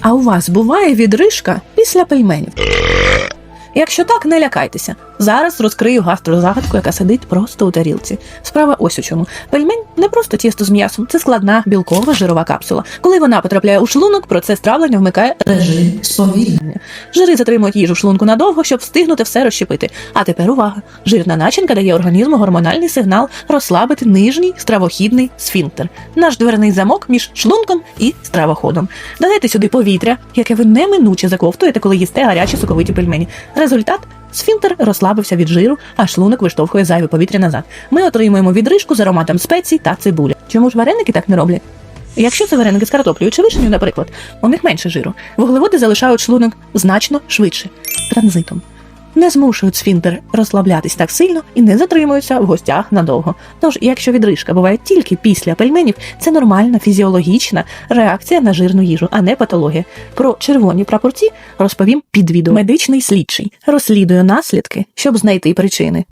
А у вас буває відрижка після пельменів? Якщо так, не лякайтеся. Зараз розкрию гастрозагадку, яка сидить просто у тарілці. Справа ось у чому. Пельмень не просто тісто з м'ясом, це складна білкова жирова капсула. Коли вона потрапляє у шлунок, процес травлення вмикає режим сповільнення. Жири затримують їжу в шлунку надовго, щоб встигнути все розщепити. А тепер увага! Жирна начинка дає організму гормональний сигнал розслабити нижній стравохідний сфінктер, наш дверний замок між шлунком і стравоходом. Додайте сюди повітря, яке ви неминуче заковтуєте, коли їсте гарячі соковиті пельмені. Результат сфінктер розслабився від жиру, а шлунок виштовхує зайве повітря назад. Ми отримуємо відрижку з ароматом спецій та цибулі. Чому ж вареники так не роблять? Якщо це вареники з картоплею чи вишнею, наприклад, у них менше жиру. Вуглеводи залишають шлунок значно швидше транзитом. Не змушують сфінтер розслаблятись так сильно і не затримуються в гостях надовго. Тож, якщо відрижка буває тільки після пельменів, це нормальна фізіологічна реакція на жирну їжу, а не патологія. Про червоні прапорці розповім під відео. Медичний слідчий розслідує наслідки, щоб знайти причини.